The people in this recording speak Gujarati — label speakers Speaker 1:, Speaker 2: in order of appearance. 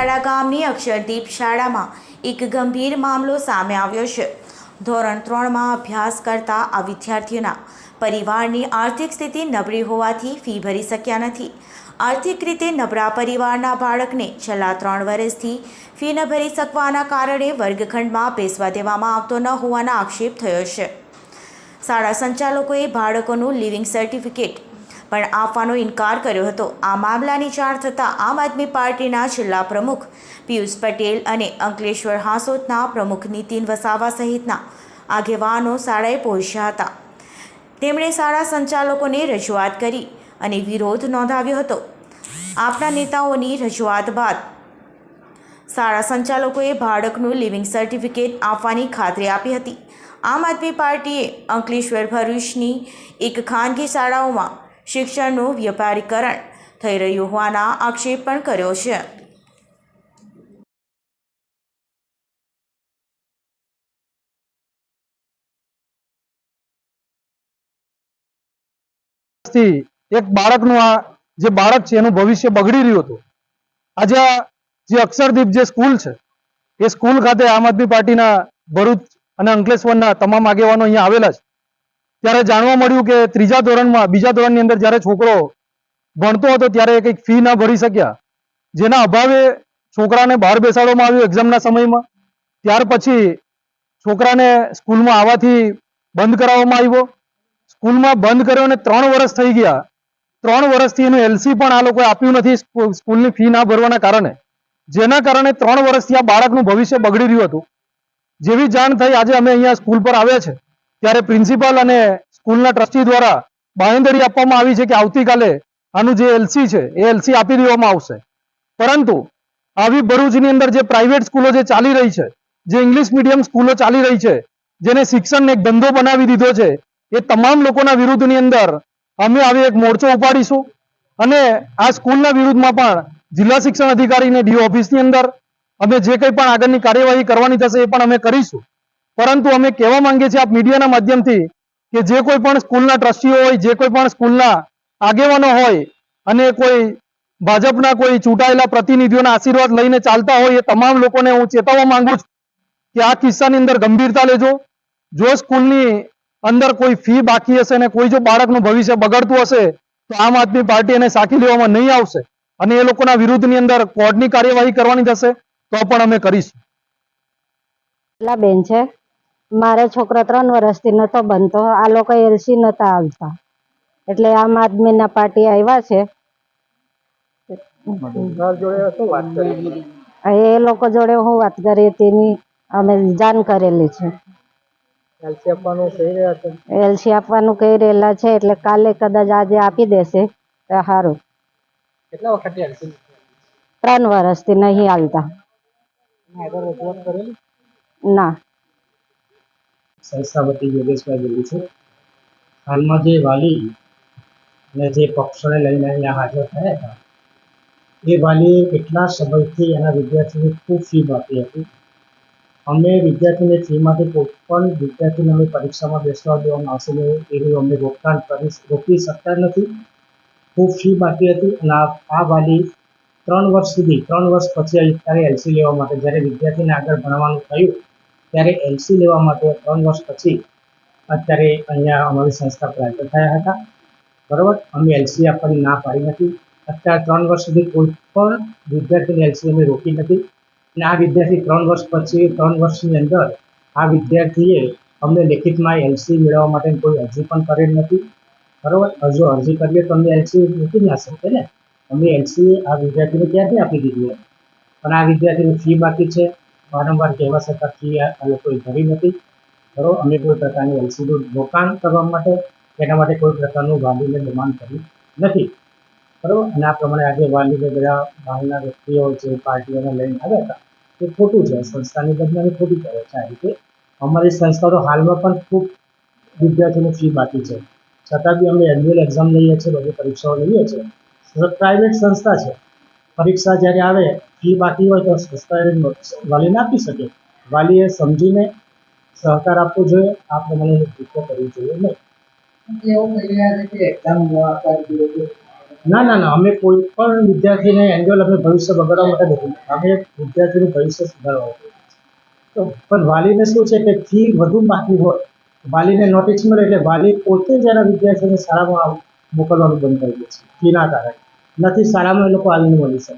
Speaker 1: કુંડાળા ગામની અક્ષરદીપ શાળામાં એક ગંભીર મામલો સામે આવ્યો છે. ધોરણ ત્રણમાં અભ્યાસ કરતા આ વિદ્યાર્થીઓના પરિવારની આર્થિક સ્થિતિ નબળી હોવાથી ફી ભરી શક્યા નથી. આર્થિક રીતે નબળા પરિવારના બાળકને છેલ્લા ત્રણ વર્ષથી ફી ન ભરી શકવાના કારણે વર્ગખંડમાં બેસવા દેવામાં આવતો ન હોવાના આક્ષેપ થયો છે. શાળા સંચાલકોએ બાળકોનું લિવિંગ સર્ટિફિકેટ પણ આપવાનો ઇનકાર કર્યો હતો. આ મામલાની જાણ થતાં આમ આદમી પાર્ટીના જિલ્લા પ્રમુખ પિયુષ પટેલ અને અંકલેશ્વર હાંસોદના પ્રમુખ નીતિન વસાવા સહિતના આગેવાનો શાળાએ પહોંચ્યા હતા. તેમણે શાળા સંચાલકોને રજૂઆત કરી અને વિરોધ નોંધાવ્યો હતો. આપના નેતાઓની રજૂઆત બાદ શાળા સંચાલકોએ બાળકનું લિવિંગ સર્ટિફિકેટ આપવાની ખાતરી આપી હતી. આમ આદમી પાર્ટીએ અંકલેશ્વર ભરૂચની એક ખાનગી શાળાઓમાં શિક્ષણનું વ્યાપારીકરણ થઈ રહ્યું હોવાના આક્ષેપ પણ કર્યો છે.
Speaker 2: એક બાળકનું આ જે બાળક છે એનું ભવિષ્ય બગડી રહ્યું હતું. આજે આ જે અક્ષરદીપ જે સ્કૂલ છે, એ સ્કૂલ ખાતે આમ આદમી પાર્ટીના ભરૂચ અને અંકલેશ્વરના તમામ આગેવાનો અહીંયા આવેલા છે. ત્યારે જાણવા મળ્યું કે ત્રીજા ધોરણમાં, બીજા ધોરણની અંદર જ્યારે છોકરો ભણતો હતો ત્યારે કંઈક ફી ના ભરી શક્યા. જેના અભાવે છોકરાને બહાર બેસાડવામાં આવ્યો એક્ઝામના સમયમાં. ત્યાર પછી છોકરાને સ્કૂલમાં આવવાથી બંધ કરાવવામાં આવ્યો. સ્કૂલમાં બંધ કર્યો અને ત્રણ વર્ષ થઈ ગયા. ત્રણ વર્ષથી એનું એલસી પણ આ લોકોએ આપ્યું નથી સ્કૂલની ફી ના ભરવાના કારણે. જેના કારણે ત્રણ વર્ષથી આ બાળકનું ભવિષ્ય બગડી રહ્યું હતું. જેવી જાણ થઈ આજે અમે અહીંયા સ્કૂલ પર આવ્યા છે. ત્યારે પ્રિન્સિપાલ અને સ્કૂલના ટ્રસ્ટી દ્વારા બાંહેધરી આપવામાં આવી છે કે આવતીકાલે આનું જે એલસી છે, એ એલસી આપી દેવામાં આવશે. પરંતુ આવી ભરૂચની અંદર જે પ્રાઇવેટ સ્કૂલો જે ચાલી રહી છે, જે ઇંગ્લિશ મીડિયમ સ્કૂલો ચાલી રહી છે, જેને શિક્ષણને એક ધંધો બનાવી દીધો છે, એ તમામ લોકોના વિરુદ્ધની અંદર અમે આવી એક મોરચો ઉપાડીશું. અને આ સ્કૂલના વિરુદ્ધમાં પણ જિલ્લા શિક્ષણ અધિકારીને ડીઓ ઓફિસની અંદર અમે જે કંઈ પણ આગળની કાર્યવાહી કરવાની થશે એ પણ અમે કરીશું. પરંતુ અમે કહેવા માંગીએ છીએ આપ મીડિયાના માધ્યમથી કે જે કોઈ પણ સ્કૂલના ટ્રસ્ટીઓ હોય, જે કોઈ પણ સ્કૂલના આગેવાનો હોય અને કોઈ ભાજપના કોઈ ચૂંટાયેલા પ્રતિનિધિઓના આશીર્વાદ લઈને ચાલતા હોય, એ તમામ લોકોને હું ચેતવવા માંગુ છું કે આ કિસ્સાની અંદર ગંભીરતા લેજો. જો સ્કૂલની અંદર કોઈ ફી બાકી હશે અને કોઈ જો બાળકનું ભવિષ્ય બગડતું હશે, તો આમ આદમી પાર્ટી એને સાખી લેવામાં નહીં આવશે અને એ લોકોના વિરુદ્ધની અંદર કોર્ટની કાર્યવાહી કરવાની થશે, તો પણ અમે કરીશું.
Speaker 3: બેન છે. મારે છોકરો ત્રણ વર્ષથી નતો બનતો. આ લોકો એલસી નતા આવતા. એટલે આમ આદમીના પાર્ટી આવ્યા છે. એ લોકો જોડે હું વાત કરી તેની અમે જાણ કરેલી છે. એલસી આપવાનું કહી રહેલા છે એટલે કાલે કદાચ આજે આપી દેશે. તો સારું
Speaker 2: કેટલા વખત
Speaker 3: ત્રણ વર્ષથી નહીં આવતા. ના.
Speaker 4: સંસ્થા વતી યોગેશભાઈ બોલું છું. હાલમાં જે વાલી અને જે પક્ષોને લઈને અહીંયા હાજર થયા હતા, એ વાલીએ કેટલા સમયથી એના વિદ્યાર્થીને ખૂબ ફી આપી હતી. અમે વિદ્યાર્થીને ફીમાંથી કોઈ પણ વિદ્યાર્થીને અમે પરીક્ષામાં બેસવા દેવામાં આવશે નહીં, એનું અમે રોકતાણ કરી રોકી શકતા નથી. ખૂબ ફી બાકી હતી અને આ વાલી ત્રણ વર્ષ સુધી, ત્રણ વર્ષ પછી અત્યારે એલસી લેવા માટે જ્યારે વિદ્યાર્થીને આગળ ભણવાનું થયું ત્યારે એલસી લેવા માટે ત્રણ વર્ષ પછી અત્યારે અહીંયા અમારી સંસ્થા પ્રાપ્ત થયા હતા. બરાબર? અમે એલસી આપવાની ના પાડી નથી. અત્યારે ત્રણ વર્ષ સુધી કોઈ પણ વિદ્યાર્થીને એલસી અમે રોકી નથી. અને આ વિદ્યાર્થી ત્રણ વર્ષ પછી, ત્રણ વર્ષની અંદર આ વિદ્યાર્થીએ અમને લેખિતમાં એલસી મેળવવા માટે કોઈ અરજી પણ કરેલ નથી. બરાબર? હજુ અરજી કરીએ તો અમને એલસી મૂકી ના શકે ને? અમે એલસી આ વિદ્યાર્થીને ક્યાંથી આપી દીધી પણ આ વિદ્યાર્થીની ફી બાકી છે. વારંવાર કહેવા છતાં આ કોઈ ભરી નથી. બરાબર? અમે કોઈ પ્રકારની એલસીડી રોકાણ કરવા માટે એના માટે કોઈ પ્રકારનું વાલીને દબાણ કર્યું નથી. બરાબર? અને આ પ્રમાણે આજે વાલીને બધા બહારના વ્યક્તિઓ જે પાર્ટીઓને લઈને આવ્યા હતા, એ ખોટું છે. સંસ્થાની બદનામી ખોટી કરે છે. આ રીતે અમારી સંસ્થા તો હાલમાં પણ ખૂબ વિદ્યાર્થીઓની ફી બાકી છે. છતાં બી અમે એન્યુઅલ એક્ઝામ લઈએ છીએ, બધી પરીક્ષાઓ લઈએ છીએ. પ્રાઇવેટ સંસ્થા છે. પરીક્ષા જ્યારે આવે ફી બાકી હોય તો એને વાલીને આપી શકે. વાલીએ સમજીને સહકાર આપવો જોઈએ. આ પ્રમાણે કૃત્ય કરવું જોઈએ નહીં.
Speaker 5: ન
Speaker 4: ના ના અમે કોઈ પણ વિદ્યાર્થીને એન્યુઅલ અમે ભવિષ્ય બગાડવા માટે નથી. અમે વિદ્યાર્થીનું ભવિષ્ય સુધારવા તો પણ વાલીને શું છે કે ફી વધુ બાકી હોય વાલીને નોટિસ મળે એટલે વાલી પોતે જ એના વિદ્યાર્થીઓને શાળામાં મોકલવાનું બંધ કરી દે છે. ફીના કારણે. નથી શાળામાં એ લોકો આવીને મળી શકે.